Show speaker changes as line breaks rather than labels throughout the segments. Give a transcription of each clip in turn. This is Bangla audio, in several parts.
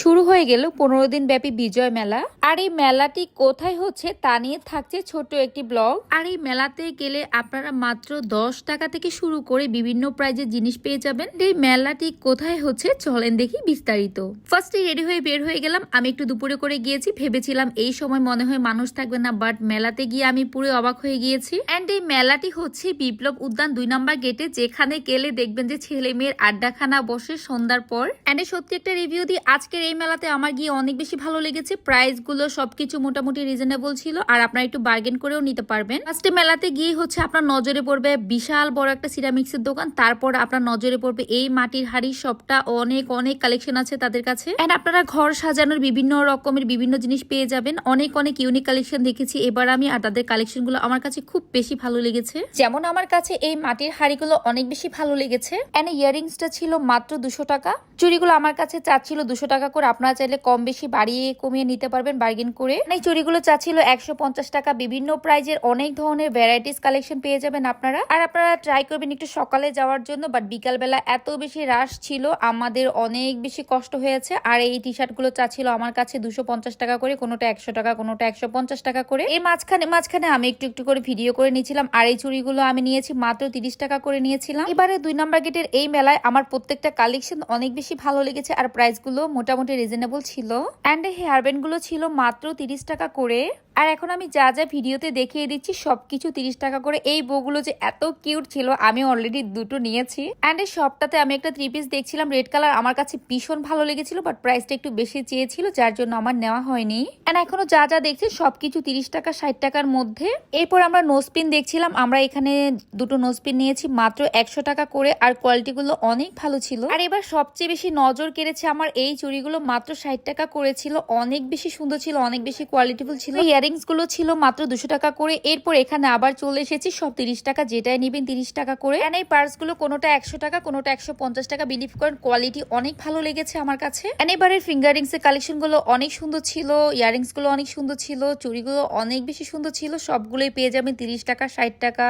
শুরু হয়ে গেল পনেরো দিন ব্যাপী বিজয় মেলা। আর এই মেলাটি কোথায় হচ্ছে তা নিয়ে থাকছে ছোট একটি ব্লগ। আর এই মেলাতে গেলে আপনারা মাত্র দশ টাকা থেকে শুরু করে বিভিন্ন প্রাইজের জিনিস পেয়ে যাবেন। এই মেলাটি কোথায় হচ্ছে চলেন দেখি বিস্তারিত। ফার্স্টে রেডি হয়ে বের হয়ে গেলাম। আমি একটু দুপুরে করে গিয়েছি, ভেবেছিলাম এই সময় মনে হয় মানুষ থাকবে না বাট মেলাতে গিয়ে আমি পুরো অবাক হয়ে গিয়েছি। অ্যান্ড এই মেলাটি হচ্ছে বিপ্লব উদ্যান দুই নম্বর গেটে, যেখানে গেলে দেখবেন যে ছেলে মেয়ের আড্ডাখানা বসে সন্ধ্যার পর। অ্যান্ড সত্যি একটা রিভিউ দিই, আজকের এই মেলাতে আমার গিয়ে অনেক বেশি ভালো লেগেছে। প্রাইসগুলো সবকিছু মোটামুটি রিজনেবল ছিল আর আপনারা একটু বার্গেন করেও নিতে পারবেন। ফার্স্টে মেলাতে গিয়ে হচ্ছে আপনার নজরে পড়বে বিশাল বড় একটা সিরামিক্সের দোকান। তারপর আপনার নজরে পড়বে এই মাটির হাড়ি, সবটা অনেক অনেক কালেকশন আছে তাদের কাছে। এন্ড আপনারা ঘর সাজানোর বিভিন্ন রকমের বিভিন্ন জিনিস পেয়ে যাবেন। অনেক অনেক ইউনিক কালেকশন দেখেছি। এবার আমি আর তাদের কালেকশনগুলো আমার কাছে খুব বেশি ভালো লেগেছে। যেমন আমার কাছে এই মাটির হাড়িগুলো অনেক বেশি ভালো লেগেছে। এন্ড ইয়ারিংসটা ছিল মাত্র দুশো টাকা। চুড়িগুলো আমার কাছে চাচ্ছিল দুশো টাকা করে আপনারা চাইলে কম বেশি বাড়িয়ে কমিয়ে নিতে পারবেন বার্গেন করে। এই চুড়িগুলো চাচ্ছিল একশো পঞ্চাশ টাকা। বিভিন্ন প্রাইজের অনেক ধরনের ভ্যারাইটিস কালেকশন পেয়ে যাবেন আপনারা। আর আপনারা ট্রাই করবেন একটু সকালে যাওয়ার জন্য বাট বিকালবেলা এত বেশি রাশ ছিল, আমাদের অনেক বেশি কষ্ট হয়েছে। আর এই টি শার্টগুলো চাচ্ছিল আমার কাছে দুশো টাকা করে, কোনোটা একশো টাকা, কোনোটা একশো পঞ্চাশ টাকা করে। এই মাঝখানে মাঝখানে আমি একটু একটু করে ভিডিও করে নিয়েছিলাম, আর এই চুড়িগুলো আমি নিয়েছি মাত্র তিরিশ টাকা করে নিয়েছিলাম। এবারে দুই নাম্বার গেটের এই মেলায় আমার প্রত্যেকটা কালেকশন অনেক বেশি ভালো লেগেছে, আর প্রাইসগুলো মোটামুটি রিজনেবল ছিল। অ্যান্ড এই হেয়ার ব্যান্ডগুলো ছিল মাত্র তিরিশ টাকা করে। আর এখন আমি যা যা ভিডিওতে দেখিয়ে দিচ্ছি, সবকিছু তিরিশ টাকা করে। এই বউগুলো যে এত কিউট ছিল, আমি অলরেডি দুটো নিয়েছি। অ্যান্ড এই সবটাতে আমি একটা থ্রি পিস দেখছিলাম রেড কালার আমার কাছে ভীষণ ভালো লেগেছিল বাট প্রাইসটা একটু বেশি চেয়েছিল, যার জন্য আমার নেওয়া হয়নি। অ্যান্ড এখনও যা যা দেখছি, সবকিছু তিরিশ টাকা, ষাট টাকার মধ্যে। এরপর আমরা নোসপিন দেখছিলাম, আমরা এখানে দুটো নোসপিন নিয়েছি, মাত্র একশো টাকা করে, আর কোয়ালিটিগুলো অনেক ভালো ছিল। আর এবার সবচেয়ে বেশি নজর কেড়েছে আমার এই চুড়িগুলো, মাত্র ষাট টাকা করেছিল, অনেক বেশি সুন্দর ছিল, অনেক বেশি কোয়ালিটিফুল ছিল। ইয়ারিংস গুলো ছিল মাত্র দুশো টাকা করে। এরপর এখানে আবার চলে এসেছি, সব তিরিশ টাকা যেটাই নেবেন তিরিশ টাকা করে। এন্ড এই পার্সগুলো কোনোটা একশো টাকা, কোনোটা একশো পঞ্চাশ টাকা বিলিভ করেন কোয়ালিটি অনেক ভালো লেগেছে আমার কাছে। এন্ড এবারের ফিঙ্গারিংস এর কালেকশনগুলো অনেক সুন্দর ছিল ইয়ারিংসগুলো অনেক সুন্দর ছিল, চুড়িগুলো অনেক বেশি সুন্দর ছিল, সবগুলোই পেয়ে যাবেন তিরিশ টাকা, ষাট টাকা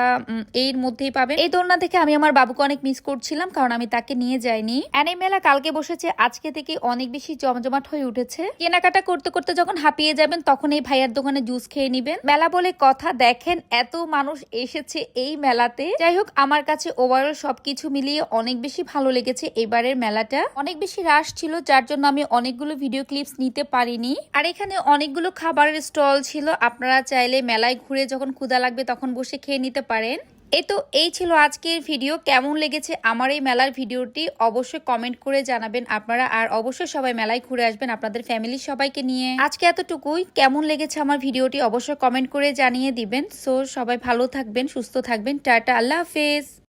এর মধ্যেই পাবেন। এই দোলনা থেকে আমি আমার বাবুকে অনেক মিস করছিলাম, কারণ আমি তাকে নিয়ে যাইনি। এন্ড এই মেলা কালকে বসেছে, আজকে থেকে অনেক বেশি জমজমাট হয়ে উঠেছে। কেনাকাটা করতে করতে যখন হাঁপিয়ে যাবেন, তখন এই ভাইয়ার দোকানে জুস খেয়ে নিবেন। মেলা বলে কথা, দেখেন এত মানুষ এসেছে এই মেলাতে। যাই হোক, আমার কাছে ওভারঅল সবকিছু মিলিয়ে অনেক বেশি ভালো লেগেছে এবারের মেলাটা। অনেক বেশি রাশ ছিল, যার জন্য আমি অনেকগুলো ভিডিও ক্লিপস নিতে পারিনি। আর এখানে অনেকগুলো খাবারের স্টল ছিল। আপনারা চাইলে মেলায় ঘুরে যখন ক্ষুদা লাগবে তখন বসে খেয়ে নিতে পারেন। এই তো এই ছিল আজকের ভিডিও। কেমন লেগেছে আমার এই মেলার ভিডিওটি অবশ্যই কমেন্ট করে জানাবেন আপনারা। আর অবশ্যই সবাই মেলায় ঘুরে আসবেন আপনাদের ফ্যামিলির সবাইকে নিয়ে। আজকে এতটুকুই। কেমন লেগেছে আমার ভিডিওটি অবশ্যই কমেন্ট করে জানিয়ে দিবেন। সো সবাই ভালো থাকবেন, সুস্থ থাকবেন। টাটা, আল্লাহ হাফেজ।